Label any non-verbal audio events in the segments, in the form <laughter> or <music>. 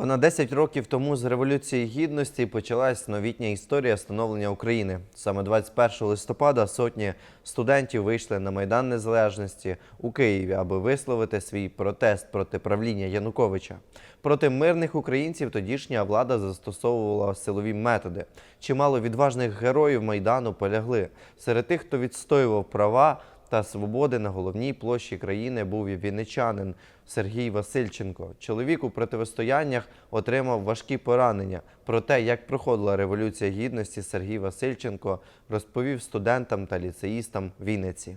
Понад 10 років тому з Революції Гідності почалась новітня історія становлення України. Саме 21 листопада сотні студентів вийшли на Майдан Незалежності у Києві, аби висловити свій протест проти правління Януковича. Проти мирних українців тодішня влада застосовувала силові методи. Чимало відважних героїв Майдану полягли. Серед тих, хто відстоював права та свободи на головній площі країни був і вінничанин Сергій Васильченко. Чоловік у протистояннях отримав важкі поранення. Про те, як проходила революція гідності, Сергій Васильченко розповів студентам та ліцеїстам Вінниці.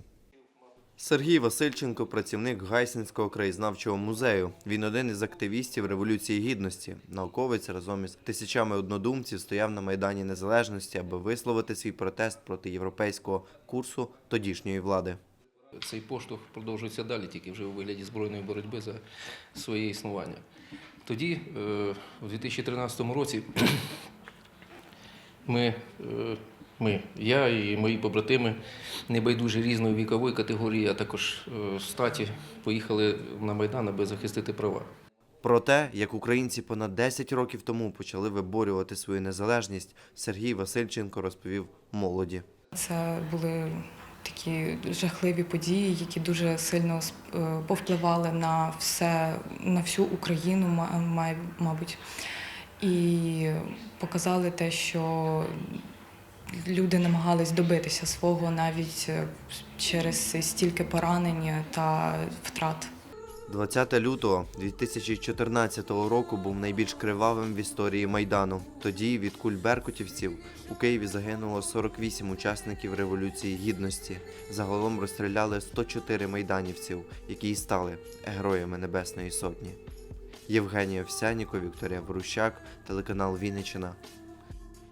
Сергій Васильченко працівник Гайсинського краєзнавчого музею. Він один із активістів Революції Гідності. Науковець разом із тисячами однодумців стояв на Майдані Незалежності, аби висловити свій протест проти європейського курсу тодішньої влади. Цей поштовх продовжується далі, тільки вже у вигляді збройної боротьби за своє існування. Тоді, е, у 2013 році, <clears throat> ми, е, ми, я і мої побратими, небайдужі різної вікової категорії, а також е, статі, поїхали на Майдан, аби захистити права. Про те, як українці понад 10 років тому почали виборювати свою незалежність, Сергій Васильченко розповів молоді. Це були такі жахливі події, які дуже сильно е, повпливали на все, на всю Україну, мабуть, і показали те, що люди намагались добитися свого навіть е, через стільки поранень та втрат. 20 лютого 2014 року був найбільш кривавим в історії Майдану. Тоді від куль беркутівців у Києві загинуло 48 учасників Революції Гідності. Загалом розстріляли 104 майданівців, які й стали героями Небесної Сотні. Євгенія Овсяніко, Вікторія Ворущак, телеканал Вінниччина.